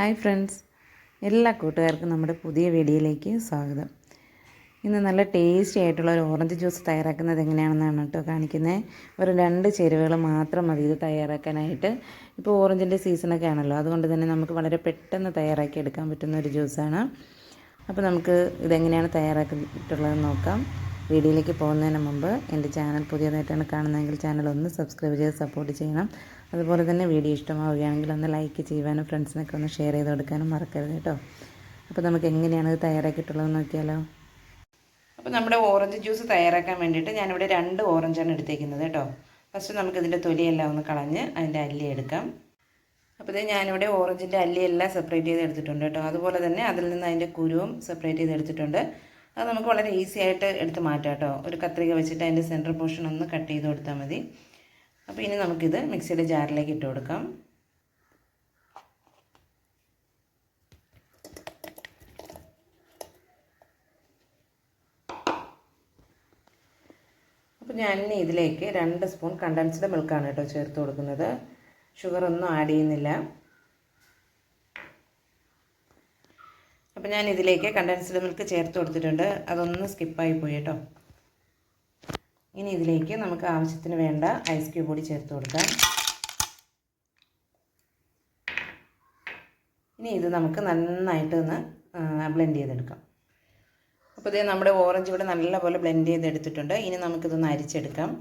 Hi friends. എല്ലാ കൂട്ടുകാർക്കും നമ്മുടെ പുതിയ വീഡിയോയിലേക്ക് സ്വാഗതം. ഇന്ന് നല്ല ടേസ്റ്റി ആയിട്ടുള്ള ഒരു ഓറഞ്ച് ജ്യൂസ് തയ്യാറാക്കുന്നത് എങ്ങനെയാണെന്നാണ് കേട്ടോ കാണിക്കുന്നത് ഒരു രണ്ട് ചേരുവകൾ മാത്രം മതി ഇത് തയ്യാറാക്കാനായിട്ട്. ഇപ്പോൾ ഓറഞ്ചിന്റെ സീസണൊക്കെ ആണല്ലോ. അതുകൊണ്ട് തന്നെ നമുക്ക് വളരെ പെട്ടെന്ന് തയ്യാറാക്കി എടുക്കാൻ പറ്റുന്ന ഒരു ജ്യൂസാണ്. അപ്പോൾ നമുക്ക് ഇതെങ്ങനെയാണ് തയ്യാറാക്കിയിട്ടുള്ളതെന്ന് നോക്കാം. വീഡിയോയിലേക്ക് പോകുന്നതിന് മുമ്പ് എന്റെ ചാനൽ പുതിയതായിട്ടാണ് കാണുന്നതെങ്കിൽ ചാനൽ ഒന്ന് സബ്സ്ക്രൈബ് ചെയ്ത് സപ്പോർട്ട് ചെയ്യണം. അതുപോലെ തന്നെ വീഡിയോ ഇഷ്ടമാവുകയാണെങ്കിൽ ഒന്ന് ലൈക്ക് ചെയ്യുവാനും ഫ്രണ്ട്സിനൊക്കെ ഒന്ന് ഷെയർ ചെയ്ത് കൊടുക്കാനും മറക്കരുത് കേട്ടോ. അപ്പോൾ നമുക്ക് എങ്ങനെയാണ് ഇത് തയ്യാറാക്കിയിട്ടുള്ളതെന്ന് നോക്കിയാലോ? അപ്പോൾ നമ്മുടെ ഓറഞ്ച് ജ്യൂസ് തയ്യാറാക്കാൻ വേണ്ടിയിട്ട് ഞാനിവിടെ രണ്ട് ഓറഞ്ചാണ് എടുത്തേക്കുന്നത് കേട്ടോ. ഫസ്റ്റ് നമുക്കിതിന്റെ തൊലിയെല്ലാം ഒന്ന് കളഞ്ഞ് അതിന്റെ അല്ലി എടുക്കാം. അപ്പോൾ ഇത് ഞാനിവിടെ ഓറഞ്ചിന്റെ അല്ലിയെല്ലാം സെപ്പറേറ്റ് ചെയ്ത് എടുത്തിട്ടുണ്ട് കേട്ടോ. അതുപോലെ തന്നെ അതിൽ നിന്ന് അതിന്റെ കുരുവും സെപ്പറേറ്റ് ചെയ്ത് എടുത്തിട്ടുണ്ട് അത് നമുക്ക് വളരെ ഈസി ആയിട്ട് എടുത്ത് മാറ്റാം കേട്ടോ. ഒരു കത്രിക വെച്ചിട്ട് അതിന്റെ സെന്റർ പോർഷൻ ഒന്ന് കട്ട് ചെയ്ത് കൊടുത്താൽ മതി. അപ്പോൾ ഇനി നമുക്കിത് മിക്സിയുടെ ജാറിലേക്ക് ഇട്ട് കൊടുക്കാം. അപ്പോൾ ഞാൻ ഇനി ഇതിലേക്ക് രണ്ട് സ്പൂൺ കണ്ടൻസ്ഡ് മിൽക്കാണ് കേട്ടോ ചേർത്ത് കൊടുക്കുന്നത്. ഷുഗർ ഒന്നും ആഡ് ചെയ്യുന്നില്ല. അപ്പോൾ ഞാൻ ഇതിലേക്ക് കണ്ടൻസ്ഡ് മിൽക്ക് ചേർത്ത് കൊടുത്തിട്ടുണ്ട്. അതൊന്ന് സ്കിപ്പായി പോയി കേട്ടോ. ഇനി ഇതിലേക്ക് നമുക്ക് ആവശ്യത്തിന് വേണ്ട ഐസ് ക്യൂബ് കൂടി ചേർത്ത് കൊടുക്കാം. ഇനി ഇത് നമുക്ക് നന്നായിട്ട് ഒന്ന് ബ്ലെൻഡ് ചെയ്തെടുക്കാം. അപ്പോൾ ഇതേ നമ്മുടെ ഓറഞ്ച് ഇവിടെ നല്ലപോലെ ബ്ലെൻഡ് ചെയ്തെടുത്തിട്ടുണ്ട്. ഇനി നമുക്കിതൊന്ന് അരിച്ചെടുക്കാം.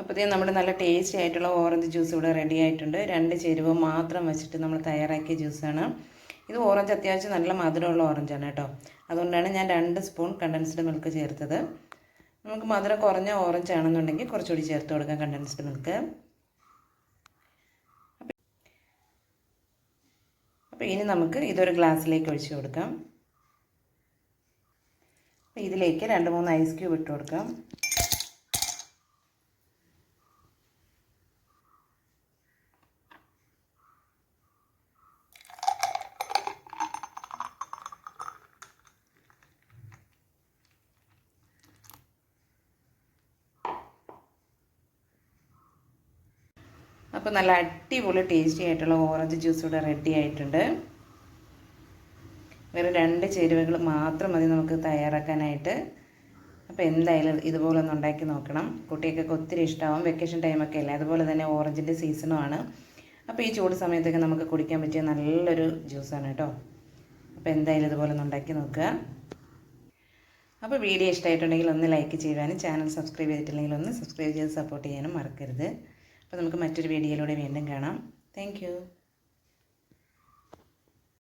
അപ്പോൾ ഇതേ നമ്മുടെ നല്ല ടേസ്റ്റി ആയിട്ടുള്ള ഓറഞ്ച് ജ്യൂസ് ഇവിടെ റെഡി ആയിട്ടുണ്ട്. രണ്ട് ചേരുവ മാത്രം വെച്ചിട്ട് നമ്മൾ തയ്യാറാക്കിയ ജ്യൂസാണ് ഇത് ഓറഞ്ച് അത്യാവശ്യം നല്ല മധുരമുള്ള ഓറഞ്ചാണ് കേട്ടോ. അതുകൊണ്ടാണ് ഞാൻ രണ്ട് സ്പൂൺ കണ്ടൻസ്ഡ് മിൽക്ക് ചേർത്തത്. നമുക്ക് മധുരം കുറഞ്ഞ ഓറഞ്ച് ആണെന്നുണ്ടെങ്കിൽ കുറച്ചുകൂടി ചേർത്ത് കൊടുക്കാം കണ്ടൻസ്ഡ് മിൽക്ക് അപ്പോൾ ഇനി നമുക്ക് ഇതൊരു ഗ്ലാസ്സിലേക്ക് ഒഴിച്ച് കൊടുക്കാം. ഇതിലേക്ക് രണ്ട് മൂന്ന് ഐസ് ക്യൂബ് ഇട്ട് കൊടുക്കാം. അപ്പോൾ നല്ല അടിപൊളി ടേസ്റ്റി ആയിട്ടുള്ള ഓറഞ്ച് ജ്യൂസ് ഇവിടെ റെഡി ആയിട്ടുണ്ട്. വേറെ രണ്ട് ചേരുവകൾ മാത്രം മതി നമുക്ക് തയ്യാറാക്കാനായിട്ട്. അപ്പോൾ എന്തായാലും ഇതുപോലെ ഒന്ന് ഉണ്ടാക്കി നോക്കണം. കുട്ടികൾക്കൊക്കെ ഒത്തിരി ഇഷ്ടമാവും വെക്കേഷൻ ടൈമൊക്കെ അല്ലേ? അതുപോലെ തന്നെ ഓറഞ്ചിന്റെ സീസണുമാണ് അപ്പോൾ ഈ ചൂട് സമയത്തൊക്കെ നമുക്ക് കുടിക്കാൻ പറ്റിയ നല്ലൊരു ജ്യൂസാണ് കേട്ടോ. അപ്പോൾ എന്തായാലും ഇതുപോലെ ഒന്ന് ഉണ്ടാക്കി നോക്കുക. അപ്പോൾ വീഡിയോ ഇഷ്ടമായിട്ടുണ്ടെങ്കിൽ ഒന്ന് ലൈക്ക് ചെയ്യാനും ചാനൽ സബ്സ്ക്രൈബ് ചെയ്തിട്ടില്ലെങ്കിൽ ഒന്ന് സബ്സ്ക്രൈബ് ചെയ്ത് സപ്പോർട്ട് ചെയ്യാനും മറക്കരുത്. അപ്പോൾ നമുക്ക് മറ്റൊരു വീഡിയോയിലൂടെ വീണ്ടും കാണാം. താങ്ക്